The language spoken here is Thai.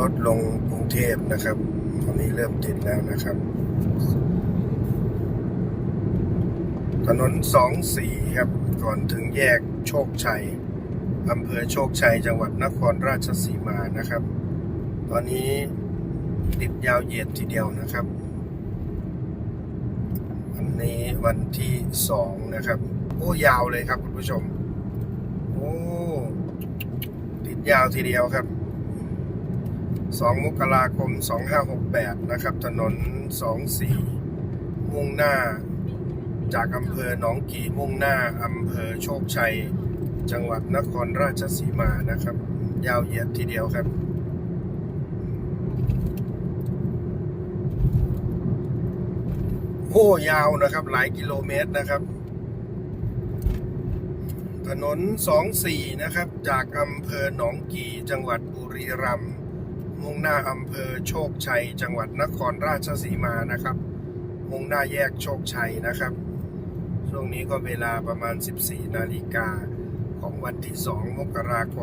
ลดลงกรุงเทพนะครับตอนนี้เริ่มติดแล้วนะครับ ถนนสองสี่ครับ ก่อนถึงแยกโชคชัยอำเภอโชคชัยจังหวัดนครราชสีมานะครับ ตอนนี้ติดยาวเหยียดทีเดียวนะครับวันนี้วันที่สองนะครับ โอ้ยาวเลยครับคุณผู้ชม โอ้ติดยาวทีเดียวครับ 2 มกราคม 2568 นะครับ ถนน 24 มุ่งหน้า จากอำเภอหนองกี่มุ่งหน้าอำเภอโชคชัย จังหวัดนครราชสีมานะครับ ยาวเหยียดทีเดียวครับโอ้ยาวนะครับหลายกิโลเมตรนะครับ ถนน 24 นะครับ จากอำเภอหนองกี่จังหวัดบุรีรัมย์ มุ่งหน้าอำเภอโชคชัย จังหวัดนครราชสีมานะครับ มุ่งหน้าแยกโชคชัยนะครับ ช่วงนี้ก็เวลาประมาณ 14 นาฬิกาของวันที่ 2 มกราคม